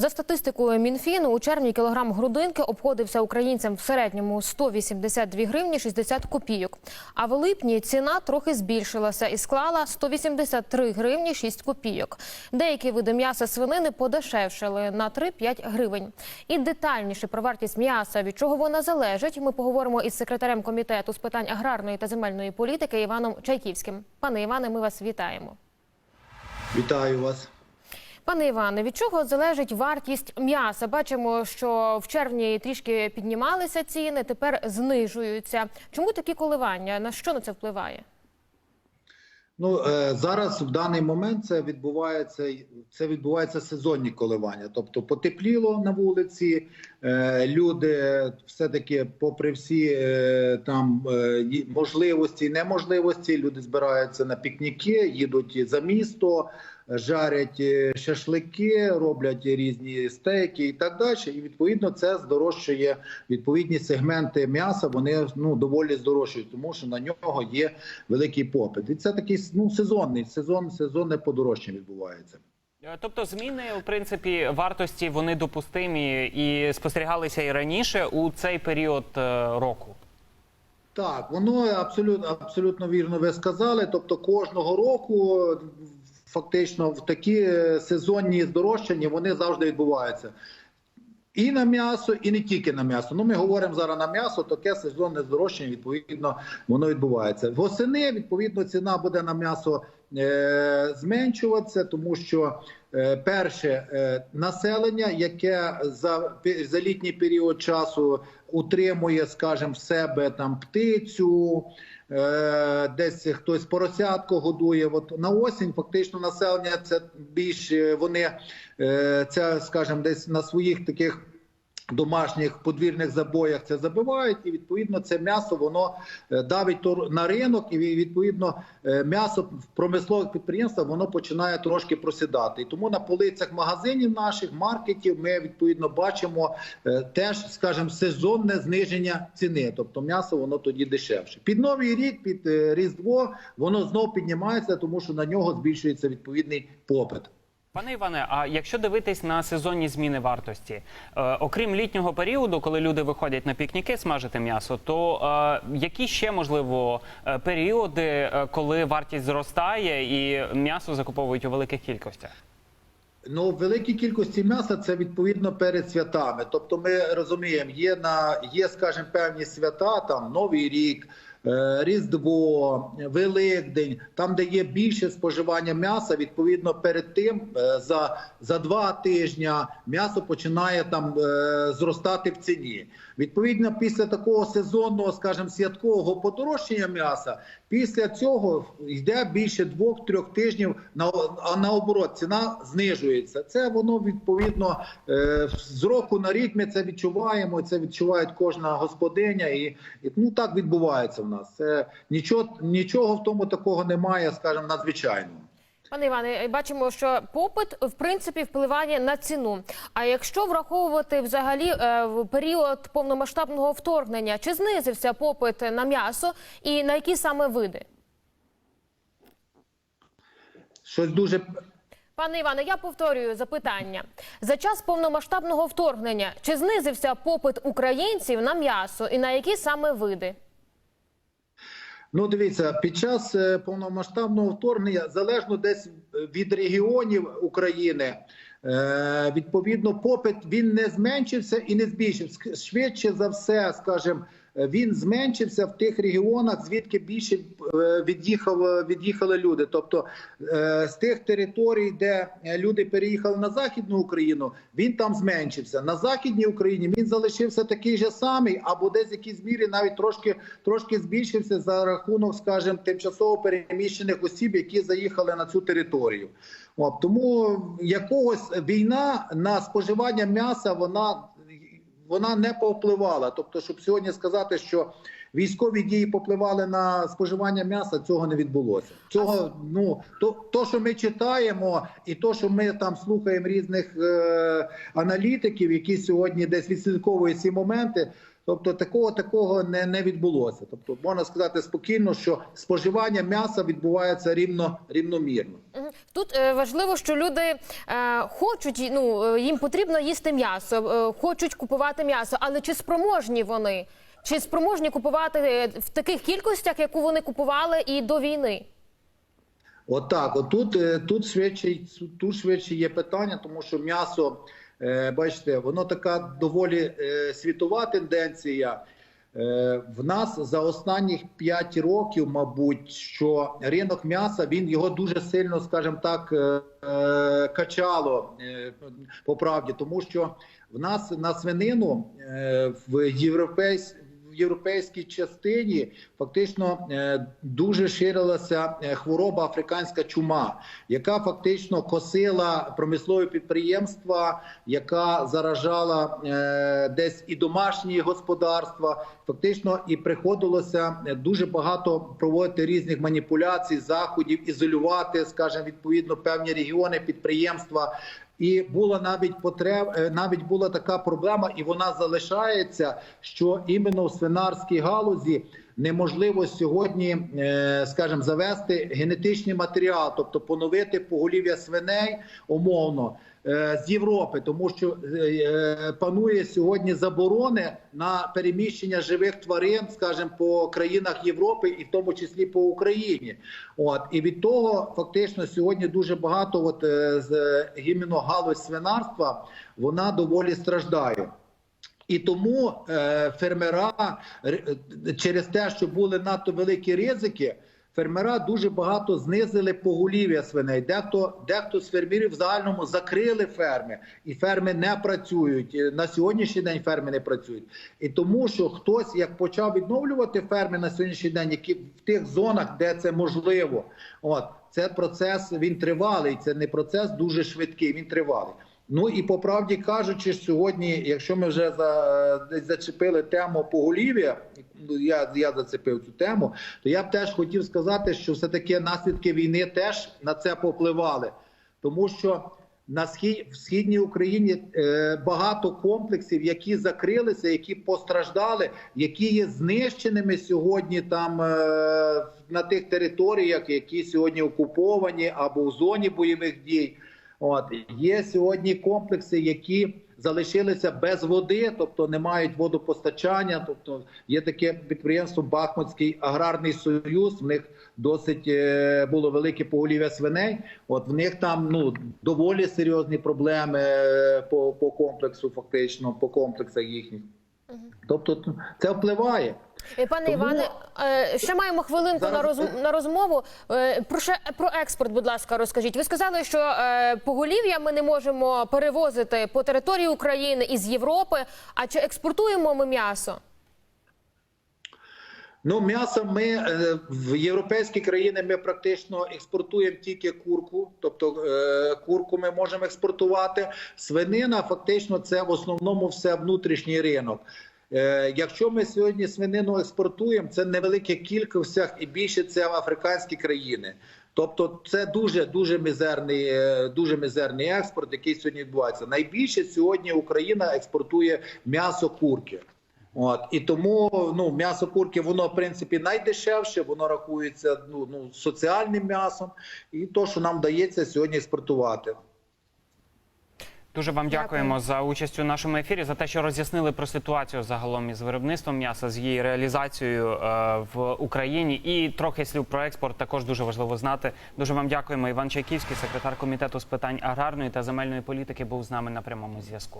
За статистикою Мінфіну, у червні кілограм грудинки обходився українцям в середньому 182 гривні 60 копійок. А в липні ціна трохи збільшилася і склала 183 гривні 6 копійок. Деякі види м'яса свинини подешевшили на 3-5 гривень. І детальніше про вартість м'яса, від чого вона залежить, ми поговоримо із секретарем комітету з питань аграрної та земельної політики Іваном Чайківським. Пане Іване, ми вас вітаємо. Вітаю вас. Пане Іване, від чого залежить вартість м'яса? Бачимо, що в червні трішки піднімалися ціни, тепер знижуються. Чому такі коливання? На що на це впливає? Ну е, зараз в даний момент це відбувається. Це відбувається сезонні коливання. Тобто потепліло на вулиці. Е, люди все таки, попри всі е, там можливості, і неможливості, люди збираються на пікніки, їдуть за місто, жарять е, шашлики, роблять різні стейки і так далі. І відповідно це здорожчує відповідні сегменти м'яса. Вони ну доволі здорожчують, тому що на нього є великий попит. І це такий ну сезонний сезон, сезонне подорожчання відбувається. Е, Тобто зміни, в принципі, вартості вони допустимі і спостерігалися і раніше у цей період е, року. Так, воно абсолютно абсолютно вірно ви сказали. Тобто кожного року фактично в такі е, сезонні здорожчання вони завжди відбуваються. І на м'ясо, і не тільки на м'ясо. Ну, ми говоримо зараз на м'ясо, таке сезонне здорожчання, відповідно, воно відбувається. Восени, відповідно, ціна буде на м'ясо зменшуватися, тому що е, перше е, населення, яке за, за літній період часу утримує, скажімо, в себе там птицю. Е, десь хтось поросятко годує. От на осінь фактично населення це більш е, вони е, це, скажімо, десь на своїх таких. Домашніх подвірних забоях це забивають, і відповідно це м'ясо воно е, давить на ринок, і відповідно е, м'ясо в промислових підприємствах воно починає трошки просідати. І тому на полицях магазинів наших маркетів ми відповідно бачимо е, теж, скажімо, сезонне зниження ціни. Тобто м'ясо воно тоді дешевше. Під новий рік, під різдво, воно знов піднімається, тому що на нього збільшується відповідний попит. Пане Іване, а якщо дивитись на сезонні зміни вартості, е, окрім літнього періоду, коли люди виходять на пікніки смажити м'ясо, то е, які ще можливо е, періоди, е, коли вартість зростає і м'ясо закуповують у великих кількостях? Ну, великій кількості м'яса це відповідно перед святами. Тобто, ми розуміємо, є на є, скажімо, певні свята, там Новий рік, Різдво, Великдень, там, де є більше споживання м'яса, відповідно, перед тим е, за, за два тижні м'ясо починає там е, зростати в ціні. Відповідно, після такого сезонного, скажімо, святкового подорожчання м'яса, після цього йде більше двох-трьох тижнів на а наоборот, ціна знижується. Це воно відповідно е, з року на рік. Ми це відчуваємо. Це відчуває кожна господиня, і, і ну так відбувається нас. Це нічого, нічого в тому такого немає, скажімо, надзвичайного. Пане Іване, бачимо, що попит в принципі впливає на ціну. А якщо враховувати взагалі е, в період повномасштабного вторгнення, чи знизився попит на м'ясо і на які саме види? Щось дуже Пане Іване, я повторюю запитання. За час повномасштабного вторгнення чи знизився попит українців на м'ясо і на які саме види? Ну, дивіться, під час е, повномасштабного вторгнення залежно десь від регіонів України. е, Відповідно, попит він не зменшився і не збільшився. Швидше за все, скажімо, е, він зменшився в тих регіонах, звідки більше е, від'їхав, від'їхали люди. Тобто е, з тих територій, де е, люди переїхали на західну Україну, він там зменшився. На західній Україні він залишився такий же самий, або десь в якійсь мірі навіть трошки трошки збільшився за рахунок, скажімо, тимчасово переміщених осіб, які заїхали на цю територію. Тому якогось війна на споживання м'яса вона вона не повпливала. Тобто, щоб сьогодні сказати, що військові дії попливали на споживання м'яса, цього не відбулося. Цього ну то, то що ми читаємо, і то, що ми там слухаємо різних е, аналітиків, які сьогодні десь відслідковують ці моменти. Тобто такого такого не, не відбулося. Тобто можна сказати спокійно, що споживання м'яса відбувається рівно рівномірно. Тут е, важливо, що люди е, хочуть, ну е, їм потрібно їсти м'ясо, е, хочуть купувати м'ясо, але чи спроможні вони? Чи спроможні купувати е, в таких кількостях, яку вони купували і до війни? Отак, отут е, тут швидше тут швидше є питання, тому що м'ясо, е, бачите, воно така доволі світова тенденція. В нас за останніх 5 років, мабуть, що ринок м'яса він його дуже сильно, скажімо так, качало по правді, тому що в нас на свинину в європейсь в європейській частині фактично е, дуже ширилася е, хвороба африканська чума, яка фактично косила промислові підприємства, яка заражала е, десь і домашні господарства. Фактично, і приходилося дуже багато проводити різних маніпуляцій, заходів, ізолювати, скажімо, відповідно певні регіони, підприємства. І була навіть потреб, е, навіть була така проблема, і вона залишається, що іменно в свинарській галузі неможливо сьогодні, е, скажімо, завести генетичний матеріал, тобто поновити поголів'я свиней умовно е, з Європи, тому що е, панує сьогодні заборони на переміщення живих тварин, скажімо, по країнах Європи, і в тому числі по Україні. От і від того, фактично, сьогодні дуже багато, от з е, галузь свинарства, вона доволі страждає. І тому е, фермера е, через те, що були надто великі ризики, фермера дуже багато знизили поголів'я свиней. Дехто, дехто з фермерів в загальному закрили ферми, і ферми не працюють. Е, На сьогоднішній день ферми не працюють. І тому, що хтось як почав відновлювати ферми на сьогоднішній день, які в тих зонах, де це можливо, от це процес він тривалий. Це не процес дуже швидкий. Він тривалий. Ну і по правді кажучи, сьогодні, якщо ми вже за зачепили тему поголів'я, ну я, я зачепив цю тему, то я б теж хотів сказати, що все таки наслідки війни теж на це попливали, тому що на схід в східній Україні е, багато комплексів, які закрилися, які постраждали, які є знищеними сьогодні там е, на тих територіях, які сьогодні окуповані або в зоні бойових дій. От є сьогодні комплекси, які залишилися без води, тобто не мають водопостачання. Тобто є таке підприємство Бахмутський аграрний союз. В них досить е, було велике поголів'я свиней. От в них там ну доволі серйозні проблеми е, по, по комплексу, фактично по комплексах їхніх. Тобто це впливає. Е, Пане Тому- Іване, е, ще маємо хвилинку на, Зараз- розм- на розмову. Е, Про, ще, про експорт, будь ласка, розкажіть. Ви сказали, що поголів'я ми не можемо перевозити по території України із Європи. А чи експортуємо ми м'ясо? Ну, м'ясо ми в європейські країни ми практично експортуємо тільки курку, тобто курку ми можемо експортувати. Свинина фактично це в основному все внутрішній ринок. Е, Якщо ми сьогодні свинину експортуємо, це невелика кількість і більше це в африканські країни. Тобто це дуже дуже мізерний, е, дуже мізерний експорт, який сьогодні відбувається. Найбільше сьогодні Україна експортує м'ясо курки. От і тому ну м'ясо курки, воно в принципі найдешевше, воно рахується ну, ну соціальним м'ясом, і то, що нам вдається сьогодні експортувати. Дуже вам Дякую. дякуємо за участь у нашому ефірі, за те, що роз'яснили про ситуацію загалом із виробництвом м'яса, з її реалізацією е, в Україні. І трохи слів про експорт також дуже важливо знати. Дуже вам дякуємо. Іван Чайківський, секретар комітету з питань аграрної та земельної політики, був з нами на прямому зв'язку.